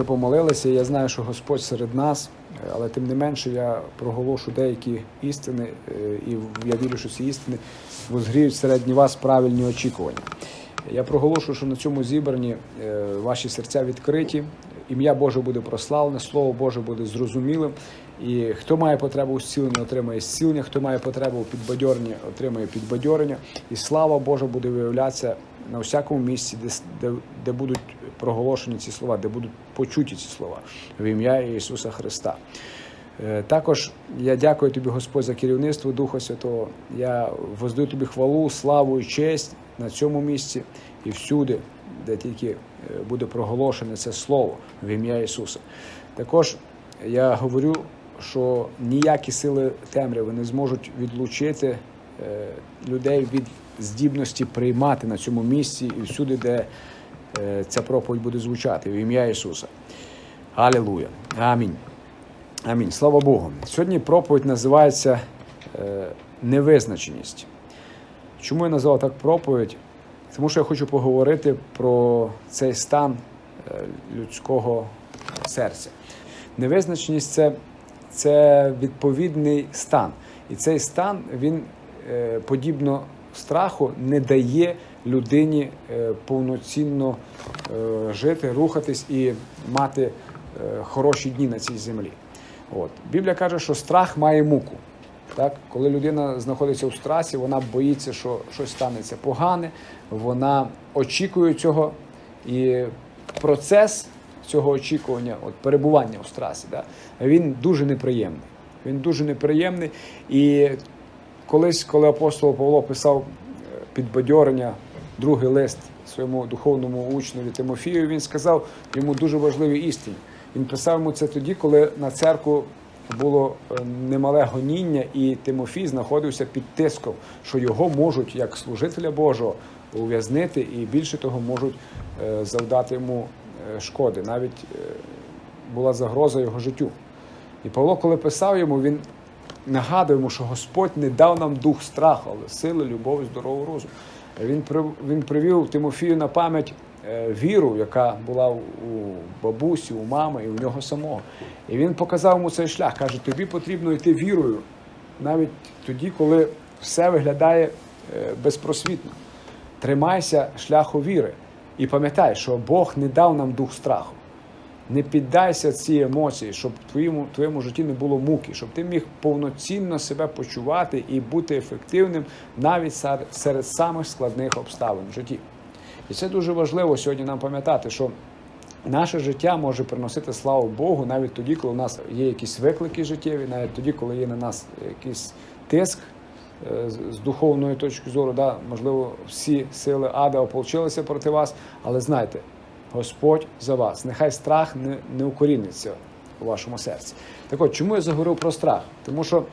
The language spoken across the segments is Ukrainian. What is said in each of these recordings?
вже помолилися. Я знаю, що Господь серед нас, але тим не менше я проголошу деякі істини, е, і я вірю, що ці істини возгріють середні вас правильні очікування. Я проголошую, що на цьому зібранні е, ваші серця відкриті, ім'я Боже буде прославлене, Слово Боже буде зрозумілим. І хто має потребу у зціленні, отримає зцілення, хто має потребу у підбадьоренні, отримає підбадьорення. І слава Божа буде виявлятися на всякому місці, де, де, де будуть проголошені ці слова, де будуть почуті ці слова в ім'я Ісуса Христа. Е, Також я дякую тобі, Господь, за керівництво Духа Святого. Я воздаю тобі хвалу, славу і честь на цьому місці і всюди, де тільки е, буде проголошене це слово в ім'я Ісуса. Також я говорю, що ніякі сили темряви не зможуть відлучити е, людей від здібності приймати на цьому місці і всюди, де е, ця проповідь буде звучати в ім'я Ісуса. Алілуя. Амінь. Амінь. Слава Богу. Сьогодні проповідь називається Невизначеність. Чому я назвав так проповідь? Тому що я хочу поговорити про цей стан е, людського серця. Невизначеність це, це відповідний стан. І цей стан, він, е, подібно страху, не дає людині е, повноцінно жити, рухатись і мати хороші дні на цій землі. От. Біблія каже, що страх має муку. Так? Коли людина знаходиться у страсі, вона боїться, що щось станеться погане, вона очікує цього. І процес цього очікування, от перебування у страсі, да, він дуже неприємний. Він дуже неприємний. І колись, коли апостол Павло писав е, підбадьорення, другий лист своєму духовному учневі Тимофію, він сказав йому дуже важливі істини. Він писав йому це тоді, коли на церкву було е, немале гоніння, і Тимофій знаходився під тиском, що його можуть, як служителя Божого, ув'язнити, і більше того, можуть е, завдати йому е, шкоди. Навіть була загроза його життю. І Павло, коли писав йому, він нагадує йому, що Господь не дав нам дух страху, але сили, любов і здорового розуму. Він він привів Тимофію на пам'ять віру, яка була у бабусі, у мами і у нього самого. І він показав йому цей шлях. Каже, тобі потрібно йти вірою, навіть тоді, коли все виглядає е, безпросвітно. Тримайся шляху віри і пам'ятай, що Бог не дав нам дух страху. Не піддайся цій емоції, щоб в твоєму, твоєму житті не було муки, щоб ти міг повноцінно себе почувати і бути ефективним навіть серед самих складних обставин в житті. І це дуже важливо сьогодні нам пам'ятати, що наше життя може приносити славу Богу навіть тоді, коли у нас є якісь виклики життєві, навіть тоді, коли є на нас якийсь тиск е, з- духовної точки зору. Да, можливо, всі сили ада ополчилися проти вас, але знайте, Господь за вас. Нехай страх не, не укоріниться у вашому серці. Так от, чому я заговорив про страх? Тому що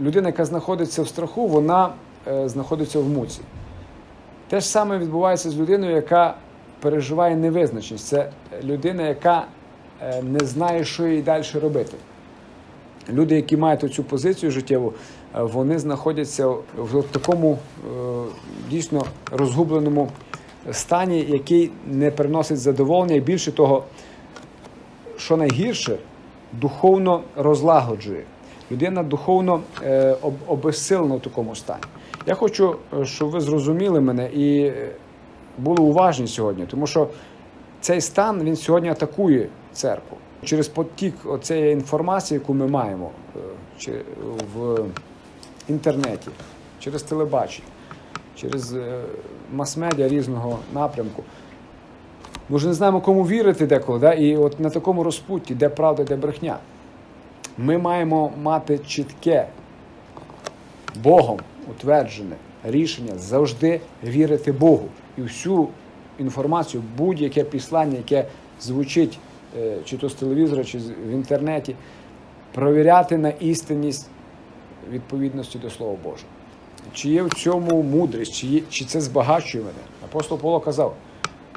людина, яка знаходиться в страху, вона е, знаходиться в муці. Те ж саме відбувається з людиною, яка переживає невизначеність. Це людина, яка е, не знає, що їй далі робити. Люди, які мають цю позицію життєву, е, вони знаходяться в такому е, дійсно розгубленому стані, який не приносить задоволення, і більше того, що найгірше, духовно розлагоджує. Людина духовно обезсилена в такому стані. Я хочу, е, щоб ви зрозуміли мене і е, були уважні сьогодні, тому що цей стан він сьогодні атакує церкву через потік оцієї інформації, яку ми маємо е, в інтернеті, через телебачення, через мас-медіа різного напрямку. Ми вже не знаємо, кому вірити деколи, да? і от на такому розпутті, де правда, де брехня. Ми маємо мати чітке, Богом утверджене рішення завжди вірити Богу. І всю інформацію, будь-яке післання, яке звучить е, чи то з телевізора, чи в інтернеті, провіряти на істинність відповідності до Слова Божого. Чи є в цьому мудрість, чи, є, чи це збагачує мене? Апостол Павло казав,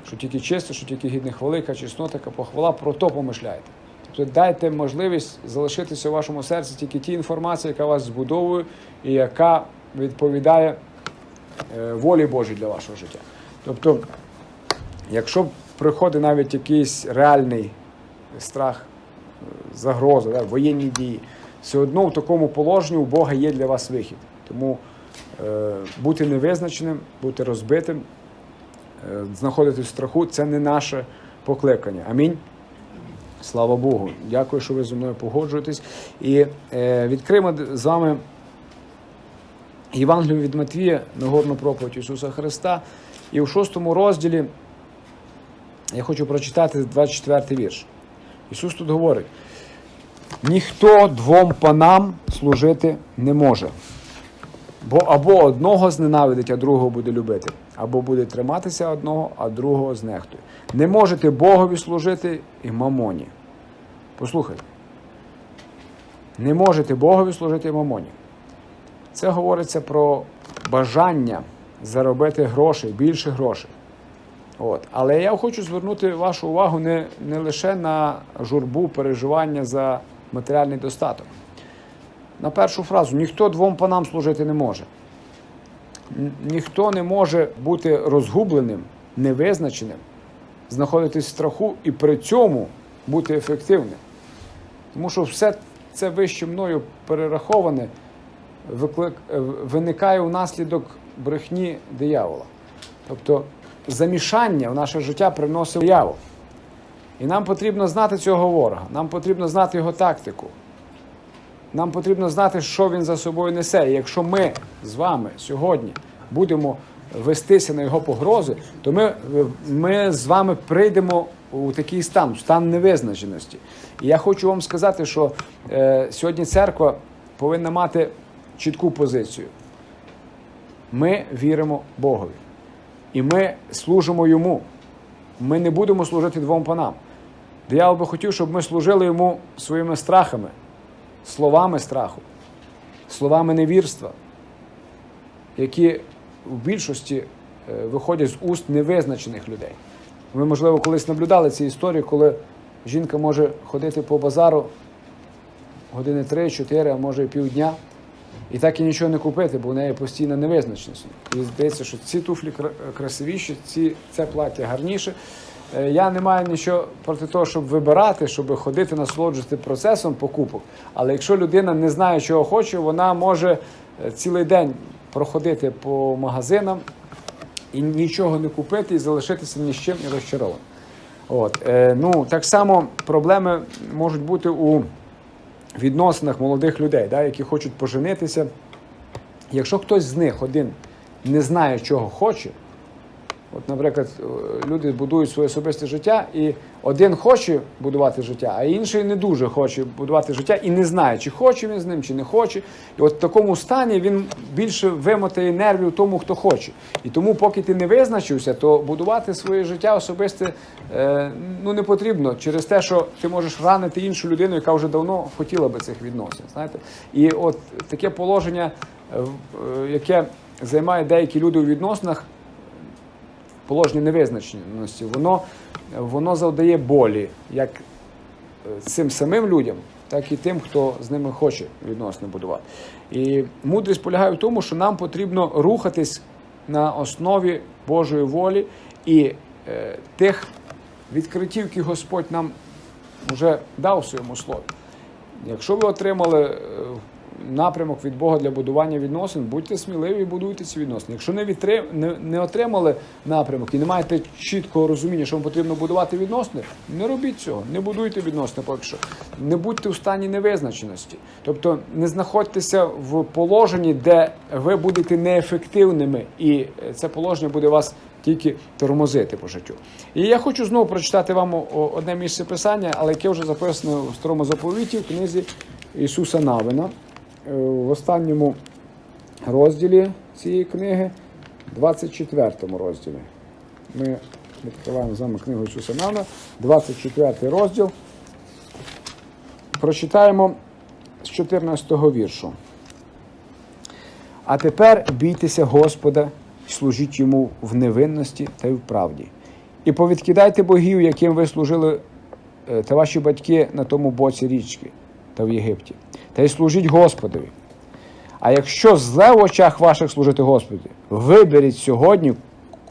що тільки чисто, що тільки гідне хвалика, чеснота, похвала, про то помишляйте. Тобто дайте можливість залишитися у вашому серці тільки ті інформації, яка вас збудовує і яка відповідає е, волі Божій для вашого життя. Тобто, якщо приходить навіть якийсь реальний страх, е, загроза, да, воєнні дії. Все одно в такому положенні у Бога є для вас вихід. Тому е, бути невизначеним, бути розбитим, е, знаходитись в страху це не наше покликання. Амінь. Слава Богу. Дякую, що ви зі мною погоджуєтесь. І е, відкриємо з вами Євангелію від Матвія, Нагорну проповідь Ісуса Христа. І у шостому розділі я хочу прочитати 24 вірш. Ісус тут говорить: ніхто двом панам служити не може. Бо або одного зненавидить, а другого буде любити, або буде триматися одного, а другого знехтує. Не можете Богові служити і мамоні. Послухайте. Не можете Богові служити і мамоні. Це говориться про бажання заробити грошей, більше грошей. От. Але я хочу звернути вашу увагу не, не лише на журбу, переживання за матеріальний достаток. На першу фразу ніхто двом панам служити не може. Ніхто не може бути розгубленим, невизначеним, знаходитись в страху і при цьому бути ефективним. Тому що все це вище мною перераховане виклик, е, виникає внаслідок брехні диявола. Тобто замішання в наше життя приносить диявол. І нам потрібно знати цього ворога, нам потрібно знати його тактику. Нам потрібно знати, що він за собою несе. І якщо ми з вами сьогодні будемо вестися на його погрози, то ми, ми з вами прийдемо у такий стан, стан невизначеності. І я хочу вам сказати, що е, сьогодні церква повинна мати чітку позицію. Ми віримо Богові. І ми служимо йому. Ми не будемо служити двом панам. Диявол би хотів, щоб ми служили йому своїми страхами, словами страху, словами невірства, які в більшості е, виходять з уст невизначених людей. Ви, можливо, колись наблюдали ці історії, коли жінка може ходити по базару години 3-4, а може і півдня, і так і нічого не купити, бо в неї постійна невизначеність. І здається, що ці туфлі красивіші, ці, це плаття гарніше. Е, Я не маю нічого проти того, щоб вибирати, щоб ходити, насолоджувати процесом покупок. Але якщо людина не знає, чого хоче, вона може е, цілий день проходити по магазинам і нічого не купити, і залишитися ні з чим і розчарованим. От, е, ну, так само проблеми можуть бути у відносинах молодих людей, да, які хочуть поженитися. Якщо хтось з них один не знає, чого хоче, от, наприклад, е, люди будують своє особисте життя, і один хоче будувати життя, а інший не дуже хоче будувати життя і не знає, чи хоче він з ним, чи не хоче. І от в такому стані він більше вимотає нервів тому, хто хоче. І тому, поки ти не визначився, то будувати своє життя особисте е, ну, не потрібно через те, що ти можеш ранити іншу людину, яка вже давно хотіла би цих відносин. Знаєте? І от таке положення, е, яке займають деякі люди у відносинах, положення невизначеності, воно, воно завдає болі як е, цим самим людям, так і тим, хто з ними хоче відносини будувати. І мудрість полягає в тому, що нам потрібно рухатись на основі Божої волі і е, тих відкриттів, які Господь нам вже дав в своєму слові. Якщо ви отримали е, напрямок від Бога для будування відносин, будьте сміливі і будуйте ці відносини. Якщо не, відтри... не, не отримали напрямок і не маєте чіткого розуміння, що вам потрібно будувати відносини, не робіть цього, не будуйте відносини поки що. Не будьте в стані невизначеності. Тобто не знаходьтеся в положенні, де ви будете неефективними, і це положення буде вас тільки тормозити по життю. І я хочу знову прочитати вам одне місце писання, але яке вже записано в старому заповіті в книзі Ісуса Навина. Е, В останньому розділі цієї книги, 24 розділі. Ми відкриваємо з вами книгу Ісуса Навина, 24 розділ. Прочитаємо з 14 віршу. А тепер бійтеся Господа, служіть йому в невинності та й в правді. І повідкидайте богів, яким ви служили е, та ваші батьки на тому боці річки та в Єгипті, та й служіть Господові. А якщо зле в очах ваших служити Господу, виберіть сьогодні,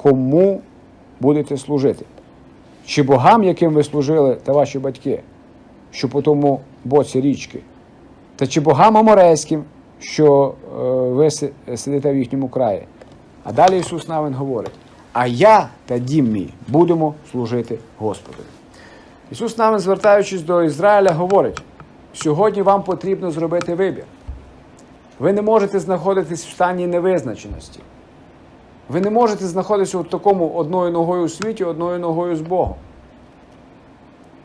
кому будете служити. Чи богам, яким ви служили та ваші батьки, що по тому боці річки, та чи богам аморейським, що е, ви сидите в їхньому краї. А далі Ісус Навин говорить: А я та дім мій будемо служити Господу. Ісус Навин, звертаючись до Ізраїля, говорить: сьогодні вам потрібно зробити вибір. Ви не можете знаходитись в стані невизначеності. Ви не можете знаходитися в такому одною ногою у світі, одною ногою з Богом.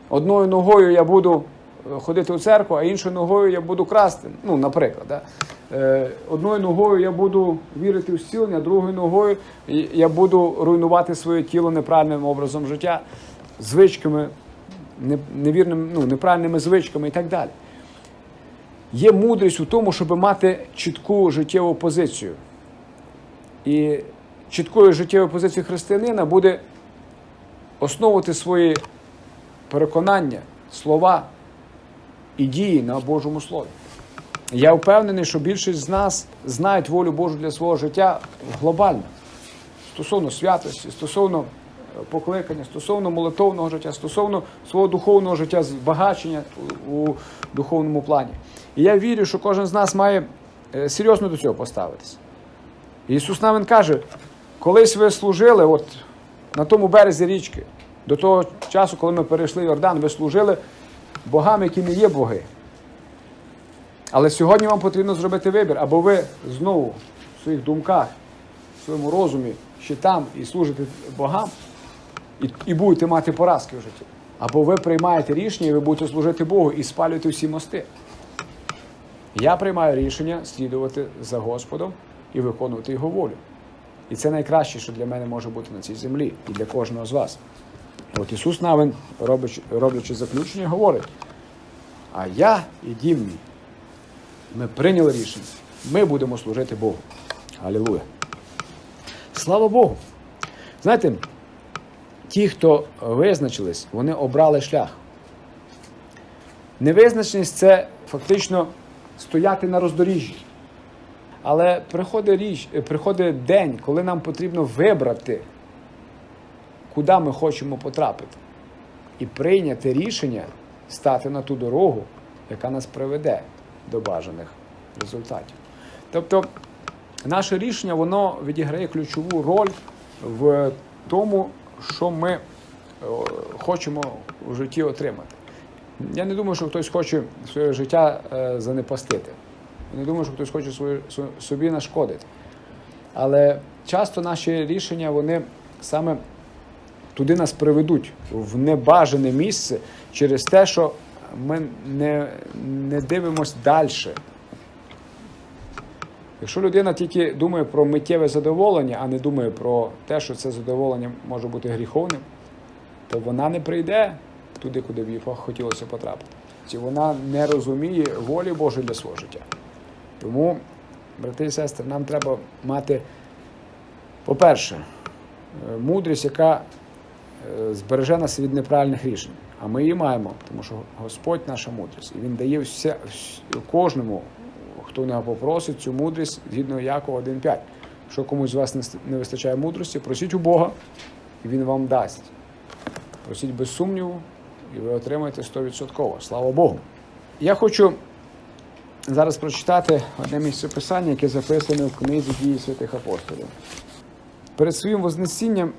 Одною ногою я буду е, ходити у церкву, а іншою ногою я буду красти. Ну, наприклад, да? е, одною ногою я буду вірити в зцілення, другою ногою я буду руйнувати своє тіло неправильним образом життя, звичками, не- невірним, ну, неправильними звичками і так далі. Є мудрість у тому, щоб мати чітку життєву позицію. І чіткою життєвою позицією християнина буде основувати свої переконання, слова і дії на Божому Слові. Я впевнений, що більшість з нас знають волю Божу для свого життя глобально. Стосовно святості, стосовно покликання, стосовно молитовного життя, стосовно свого духовного життя, збагачення у, духовному плані. І я вірю, що кожен з нас має е, серйозно до цього поставитися. Ісус Навин каже, колись ви служили от на тому березі річки, до того часу, коли ми перейшли Йордан, ви служили богам, які не є боги. Але сьогодні вам потрібно зробити вибір, або ви знову в своїх думках, в своєму розумі ще там і служите богам, і, і будете мати поразки в житті. Або ви приймаєте рішення, і ви будете служити Богу і спалюєте всі мости. Я приймаю рішення слідувати за Господом і виконувати Його волю. І це найкраще, що для мене може бути на цій землі і для кожного з вас. От Ісус Навин, роблячи, роблячи заключення, говорить: а я і дім мій, ми прийняли рішення, ми будемо служити Богу. Алілуя. Слава Богу! Знаєте, ті, хто визначились, вони обрали шлях. Невизначеність це фактично стояти на роздоріжжі. Але приходить річ, е, приходить день, коли нам потрібно вибрати, куди ми хочемо потрапити, і прийняти рішення стати на ту дорогу, яка нас приведе до бажаних результатів. Тобто, наше рішення воно відіграє ключову роль в тому, що ми е, хочемо в житті отримати. Я не думаю, що хтось хоче своє життя е, занепастити. Я не думаю, що хтось хоче собі нашкодити. Але часто наші рішення, вони саме туди нас приведуть в небажане місце через те, що ми не, не дивимося далі. Якщо людина тільки думає про миттєве задоволення, а не думає про те, що це задоволення може бути гріховним, то вона не прийде туди, куди б їй хотілося потрапити. Чи вона не розуміє волі Божої для свого життя. Тому, брати і сестри, нам треба мати, по-перше, е, мудрість, яка е, збереже нас від неправильних рішень. А ми її маємо, тому що Господь наша мудрість. І Він дає вся, вс- кожному, хто нього попросить, цю мудрість згідно Якова 1.5. Якщо комусь з вас не вистачає мудрості, просіть у Бога, і Він вам дасть. Просіть без сумніву, і ви отримаєте 100%. Слава Богу. Я хочу зараз прочитати одне місце писання, яке записане в книзі дії святих апостолів. Перед своїм вознесінням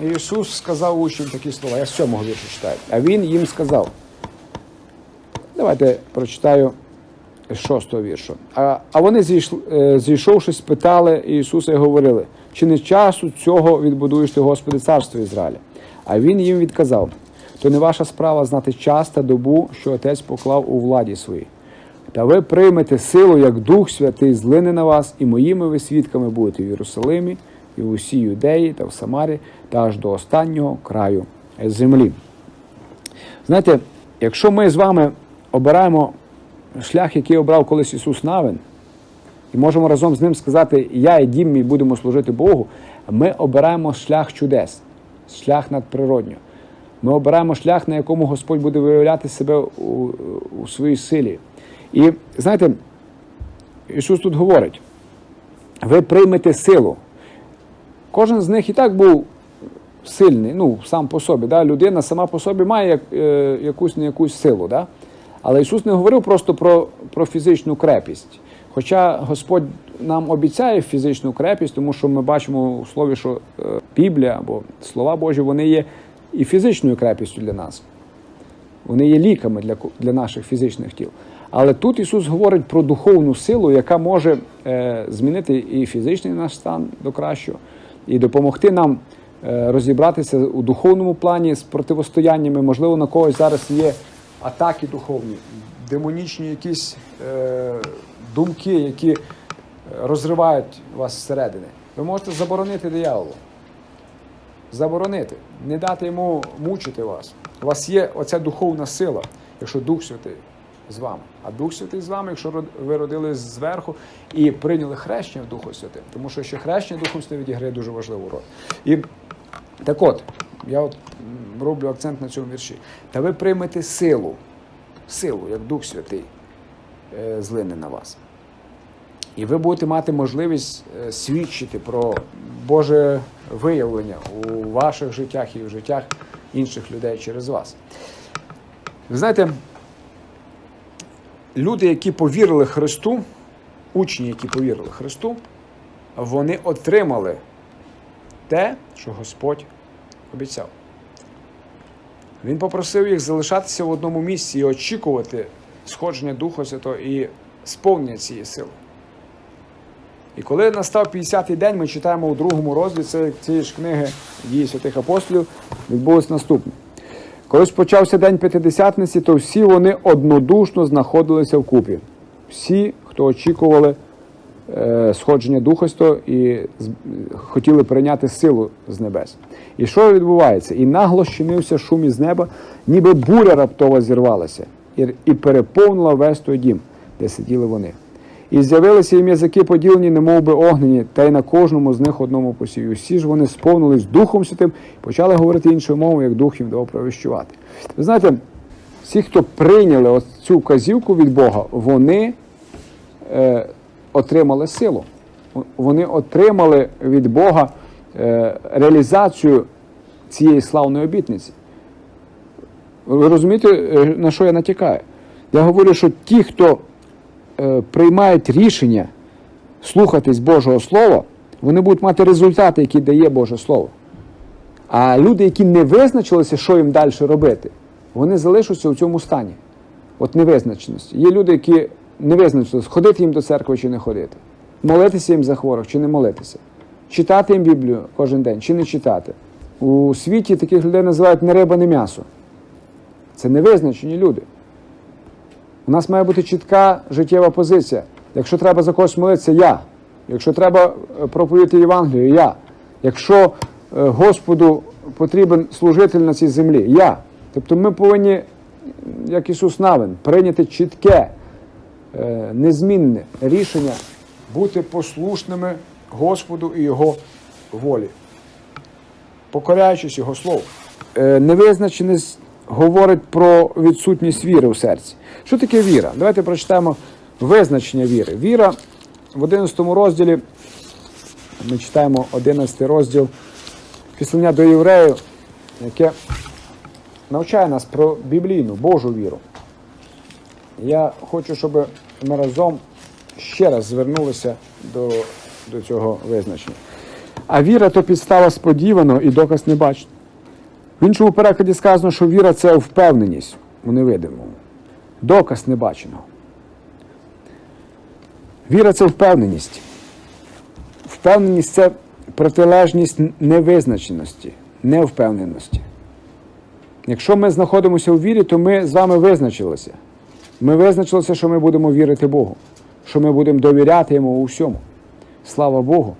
Ісус сказав учням такі слова. Я з сьомого віршу читаю. А Він їм сказав. Давайте прочитаю шостого віршу. А, а вони, зійшли, е, зійшовшись, питали Ісуса і говорили, чи не часу цього відбудуєш ти, Господи, царство Ізраїля? А він їм відказав: то не ваша справа знати час та добу, що Отець поклав у владі своїй. Та ви приймете силу, як Дух Святий злине на вас, і моїми ви свідками будете в Єрусалимі, і в усій Юдеї та в Самарі, та аж до останнього краю землі. Знаєте, якщо ми з вами обираємо шлях, який обрав колись Ісус Навин, і можемо разом з ним сказати, я і дім мій будемо служити Богу, ми обираємо шлях чудес, шлях надприроднього. Ми обираємо шлях, на якому Господь буде виявляти себе у, у своїй силі. І знаєте, Ісус тут говорить: ви приймете силу. Кожен з них і так був сильний, ну, сам по собі. Да? Людина сама по собі має як, е, якусь не якусь силу. Да? Але Ісус не говорив просто про, про фізичну крепість. Хоча Господь нам обіцяє фізичну крепість, тому що ми бачимо у слові, що е, Біблія або слова Божі вони є і фізичною крепістю для нас. Вони є ліками для, для наших фізичних тіл. Але тут Ісус говорить про духовну силу, яка може е, змінити і фізичний наш стан до кращого, і допомогти нам е, розібратися у духовному плані з противостояннями. Можливо, на когось зараз є атаки духовні, демонічні якісь е, думки, які е, розривають вас зсередини. Ви можете заборонити дияволу заборонити, не дати йому мучити вас. У вас є оця духовна сила, якщо Дух Святий з вами. А Дух Святий з вами, якщо ви родились зверху і прийняли хрещення в Духу Святим, тому що ще хрещення Духом Святим відіграє дуже важливу роль. І так от, я от роблю акцент на цьому вірші. Та ви приймете силу, силу, як Дух Святий е, злине на вас. І ви будете мати можливість е, свідчити про Боже виявлення у ваших життях і в життях інших людей через вас. Ви знаєте, люди, які повірили Христу, учні, які повірили Христу, вони отримали те, що Господь обіцяв. Він попросив їх залишатися в одному місці і очікувати сходження Духа Святого і сповнення цієї сили. І коли настав 50-й день, ми читаємо у другому розділі цієї- ж книги дії святих апостолів, відбулось наступне. Коли ж почався день п'ятидесятниці, то всі вони однодушно знаходилися в купі. Всі, хто очікували сходження Духа і хотіли прийняти силу з небес. І що відбувається? І нагло щинився шум із неба, ніби буря раптово зірвалася, і, переповнила весь той дім, де сиділи вони. І з'явилися їм язики поділені, немов би огнені, та й на кожному з них одному посію. Всі ж вони сповнились Духом Святим і почали говорити іншою мовою, як Дух їм дав провіщувати. Ви знаєте, всі, хто прийняли цю вказівку від Бога, вони е, отримали силу. Вони отримали від Бога е, реалізацію цієї славної обітниці. Ви розумієте, е, на що я натякаю? Я говорю, що ті, хто е, приймають рішення слухатись Божого Слова, вони будуть мати результати, які дає Боже Слово. А люди, які не визначилися, що їм далі робити, вони залишаться у цьому стані. От невизначеності. Є люди, які не визначилися, ходити їм до церкви чи не ходити, молитися їм за хворих чи не молитися, читати їм Біблію кожен день чи не читати. У світі таких людей називають не риба, не м'ясо. Це невизначені люди. У нас має бути чітка життєва позиція. Якщо треба за когось молитися, я. Якщо треба е, проповідати Євангелію, я. Якщо е, Господу потрібен служитель на цій землі, я. Тобто ми повинні, як Ісус Навин, прийняти чітке, незмінне рішення бути послушними Господу і Його волі, покоряючись Його Слову. Е, Невизначеність говорить про відсутність віри у серці. Що таке віра? Давайте прочитаємо визначення віри. Віра в 11 розділі, ми читаємо 11 розділ післання до євреїв, яке навчає нас про біблійну Божу віру. Я хочу, щоб ми разом ще раз звернулися до, до цього визначення. А віра то підстава сподіваного і доказ не небаченого. В іншому перекладі сказано, що віра це впевненість у невидимому, доказ небаченого. Віра це впевненість. Впевненість це протилежність невизначеності, невпевненості. Якщо ми знаходимося у вірі, то ми з вами визначилися. Ми визначилися, що ми будемо вірити Богу, що ми будемо довіряти Йому у всьому. Слава Богу.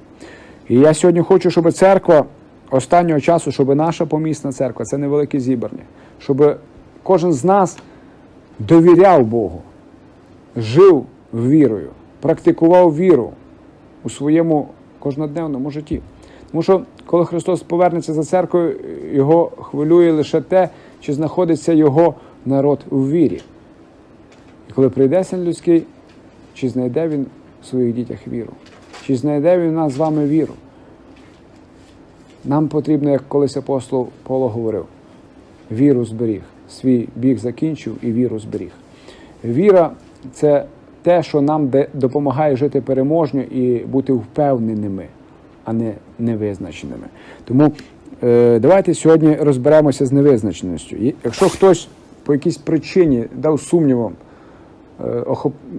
І я сьогодні хочу, щоб церква останнього часу, щоб наша помісна церква, це невелике зібрання, щоб кожен з нас довіряв Богу, жив вірою, практикував віру у своєму кожнодневному житті. Тому що, коли Христос повернеться за церквою, його хвилює лише те, чи знаходиться його народ у вірі. Коли прийде син людський, чи знайде він в своїх дітях віру? Чи знайде він в нас з вами віру? Нам потрібно, як колись апостол Павло говорив, віру зберіг. Свій біг закінчив і віру зберіг. Віра це те, що нам допомагає жити переможно і бути впевненими, а не невизначеними. Тому е, давайте сьогодні розберемося з невизначеністю. Якщо хтось по якійсь причині дав сумнівам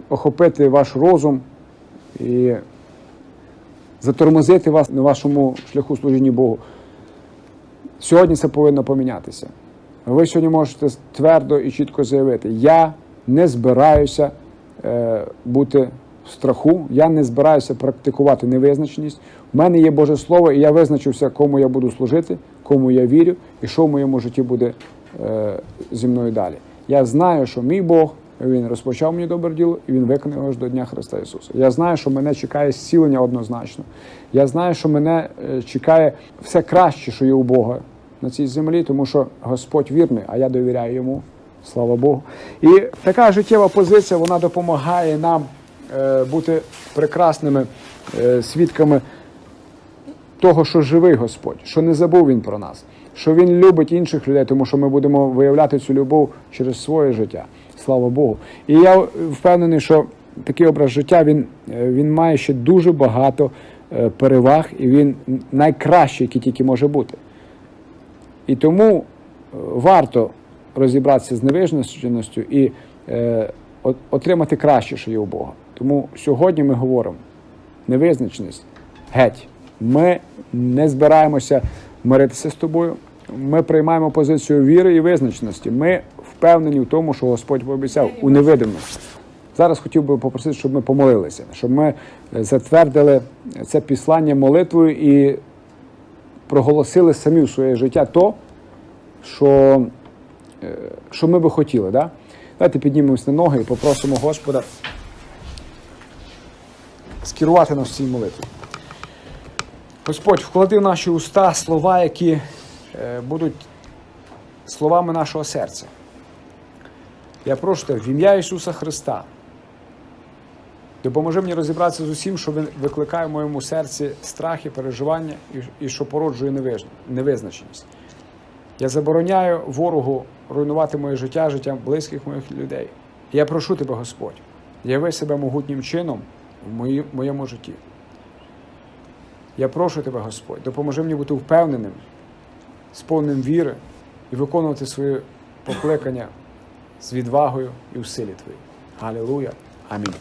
охопити ваш розум і затормозити вас на вашому шляху служіння Богу, сьогодні це повинно помінятися. Ви сьогодні можете твердо і чітко заявити: я не збираюся е, бути в страху, я не збираюся практикувати невизначеність. У мене є Боже Слово, і я визначився, кому я буду служити, кому я вірю, і що в моєму житті буде е, зі мною далі. Я знаю, що мій Бог. Він розпочав мені добре діло, і він виконає його до Дня Христа Ісуса. Я знаю, що мене чекає зцілення однозначно. Я знаю, що мене е, чекає все краще, що є у Бога на цій землі, тому що Господь вірний, а я довіряю йому. Слава Богу. І така життєва позиція вона допомагає нам е, бути прекрасними е, свідками того, що живий Господь, що не забув Він про нас, що Він любить інших людей, тому що ми будемо виявляти цю любов через своє життя. Слава Богу. І я впевнений, що такий образ життя він, е, він має ще дуже багато е, переваг, і він найкращий, який тільки може бути. І тому е, варто розібратися з невижності і е, отримати краще, що є у Бога. Тому сьогодні ми говоримо невизначеність геть. Ми не збираємося миритися з тобою. Ми приймаємо позицію віри і визначеності. Ми впевнені в тому, що Господь пообіцяв у невидимому. Зараз хотів би попросити, щоб ми помолилися, щоб ми е, затвердили це післання молитвою і проголосили самі в своє життя то, що, е, що ми би хотіли. Да? Давайте піднімемось на ноги і попросимо Господа скерувати нас цій молитві. Господь, вклади в наші уста слова, які е, будуть словами нашого серця. Я прошу тебе в ім'я Ісуса Христа. Допоможи мені розібратися з усім, що викликає в моєму серці страх і переживання, і, що породжує невизначеність. Я забороняю ворогу руйнувати моє життя, життя близьких моїх людей. Я прошу тебе, Господь, яви себе могутнім чином в моєму житті. Я прошу тебе, Господь, допоможи мені бути впевненим, сповненим віри і виконувати своє покликання з відвагою і в силі Твоїй. Галілуя. Амінь.